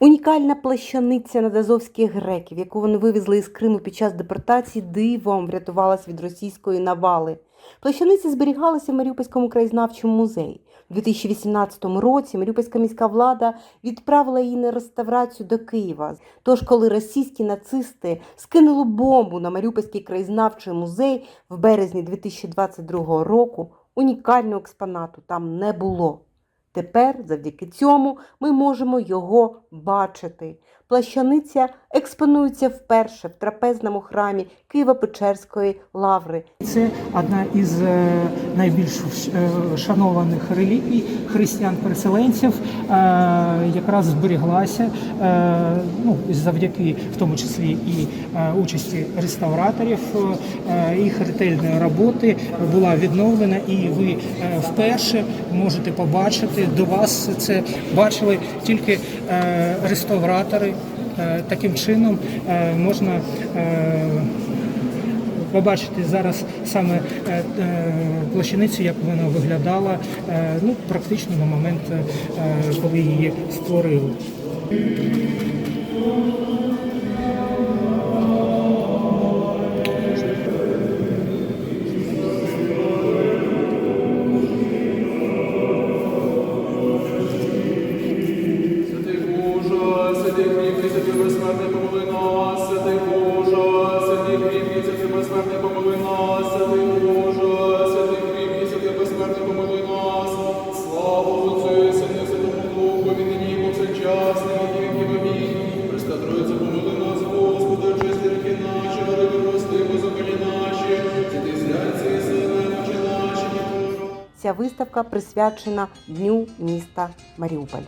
Унікальна плащаниця надазовських греків, яку вони вивезли із Криму під час депортації, дивом врятувалась від російської навали. Плащаниця зберігалася в Маріупольському краєзнавчому музеї. У 2018 році Маріупольська міська влада відправила її на реставрацію до Києва. Тож, коли російські нацисти скинули бомбу на Маріупольський краєзнавчий музей в березні 2022 року, унікального експонату там не було. Тепер, завдяки цьому, ми можемо його бачити. Плащаниця експонується вперше в трапезному храмі Києво-Печерської лаври. Це одна із е, найбільш е, шанованих релігій християн-переселенців, е, якраз зберіглася ну, завдяки в тому числі і участі реставраторів, їх ретельної роботи була відновлена, і ви вперше можете побачити до вас це бачили тільки реставратори. Е, Таким чином е, можна е, побачити зараз саме плащаницю, як вона виглядала, ну практично на момент, коли її створили. Ця виставка присвячена Дню міста Маріуполь.